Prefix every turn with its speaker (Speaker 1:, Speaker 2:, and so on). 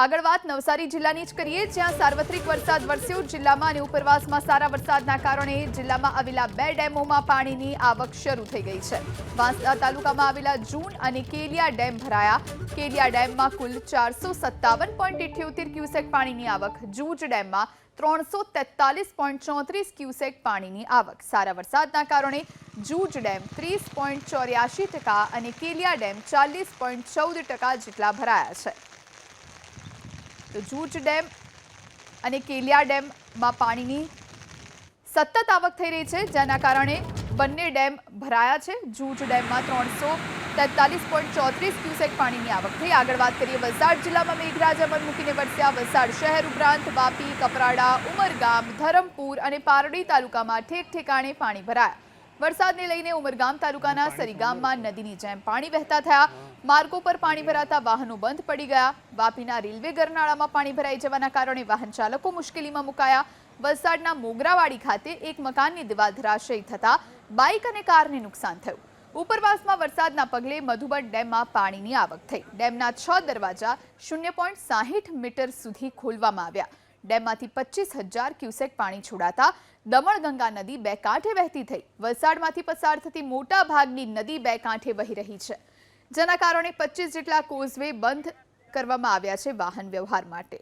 Speaker 1: આગળ વાત નવસારી જિલ્લાની જ કરીએ, જ્યાં સાર્વત્રિક વરસાદ વરસ્યો. જિલ્લામાં અને ઉપરવાસમાં સારા વરસાદના કારણે જિલ્લામાં આવેલા બે ડેમોમાં પાણીની આવક શરૂ થઈ ગઈ છે. વાંસદા તાલુકામાં આવેલા જૂન અને કેલિયા ડેમ ભરાયા. કેલિયા ડેમમાં કુલ ચારસો સત્તાવન પોઈન્ટ ઇઠ્યોતેર ક્યુસેક પાણીની આવક. જૂજ ડેમમાં ત્રણસો તેતાલીસ પોઈન્ટ ચોત્રીસ ક્યુસેક પાણીની આવક. સારા વરસાદના કારણે જૂજ ડેમ ત્રીસ પોઈન્ટ ચોર્યાસી ટકા અને કેલિયા ડેમ ચાલીસ પોઈન્ટ ચૌદ ટકા જેટલા ભરાયા છે. તો જૂજ ડેમ અને કેલિયા ડેમમાં પાણીની સતત આવક થઈ રહી છે, જેના કારણે બંને ડેમ ભરાયા છે. જૂજ ડેમમાં ત્રણસો તેતાલીસ પોઈન્ટ ચોત્રીસ ક્યુસેક પાણીની આવક થઈ. આગળ વાત કરીએ વલસાડ જિલ્લામાં મેઘરાજા મન મૂકીને વરસ્યા વલસાડ શહેર ઉપરાંત વાપી, કપરાડા, ઉમરગામ, ધરમપુર અને પારડી તાલુકામાં ઠેક ઠેકાણે પાણી ભરાયા. વરસાદને લઈને ઉમરગામ તાલુકાના સરીગામમાં નદીની જેમ પાણી વહેતા થયા. માર્ગો પર પાણી ભરાતા વાહનો બંધ પડી ગયા. વાપીના રેલવે ગરનાળામાં પાણી ભરાઈ જવાના કારણે વાહન ચાલકો મુશ્કેલીમાં મુકાયા. વલસાડના મોગરાવાડી ખાતે એક મકાનની દિવાલ ધરાશયી થતા બાઇક અને કારને નુકસાન થયું. ઉપરવાસમાં વરસાદના પગલે મધુબન ડેમમાં પાણીની આવક થઈ. ડેમના છ દરવાજા શૂન્ય પોઈન્ટ સાહીઠ મીટર સુધી ખોલવામાં આવ્યા. ડેમમાંથી પચીસ હજાર ક્યુસેક પાણી છોડાતા દમણગંગા નદી બે કાંઠે વહેતી થઈ. વલસાડમાંથી પસાર થતી મોટા ભાગની નદી બે કાંઠે વહી રહી છે. જેના કારણે પચીસ જેટલા કોઝવે બંધ કરવામાં આવ્યા છે વાહન વ્યવહાર માટે.